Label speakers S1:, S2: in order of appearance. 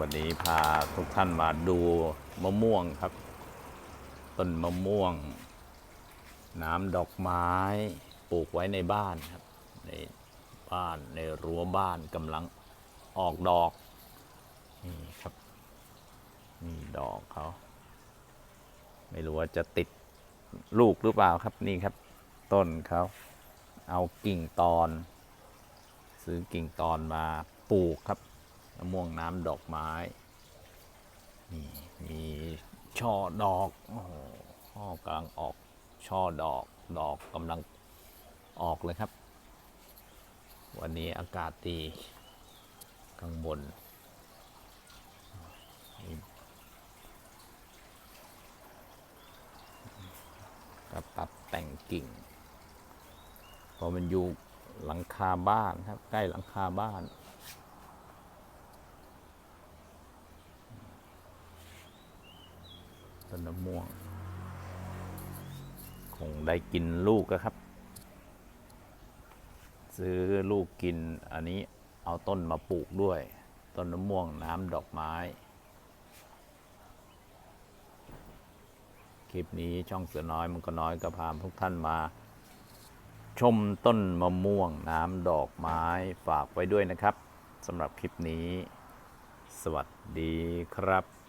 S1: วันนี้พาทุกท่านมาดูมะม่วงครับ ต้นมะม่วง น้ำดอกไม้ปลูกไว้ในบ้านครับ ในบ้านในรั้วบ้านกำลังออกดอก นี่ครับ นี่ดอกเขา ไม่รู้ว่าจะติดลูกหรือเปล่าครับนี่ครับ ต้นเขา เอากิ่งตอน ซื้อกิ่งตอนมาปลูกครับ มะม่วงน้ำดอกไม้ นี่มีช่อดอก โอ้โหช่อกำลังออกช่อดอกดอกกำลังออกเลยครับ วันนี้อากาศดีข้างบนก็ปรับแต่งกิ่ง พอมันอยู่หลังคาบ้านครับ ใกล้หลังคาบ้าน ต้นมะม่วง คงได้กินลูกครับ ซื้อลูกกินอันนี้เอาต้นมาปลูกด้วย ต้นมะม่วงน้ำดอกไม้ คลิปนี้ช่องเสือน้อยมันก็น้อยก็พาทุกท่านมา ชมต้นมะม่วงน้ำดอกไม้ฝากไว้ด้วยนะครับสำหรับคลิปนี้ สวัสดีครับ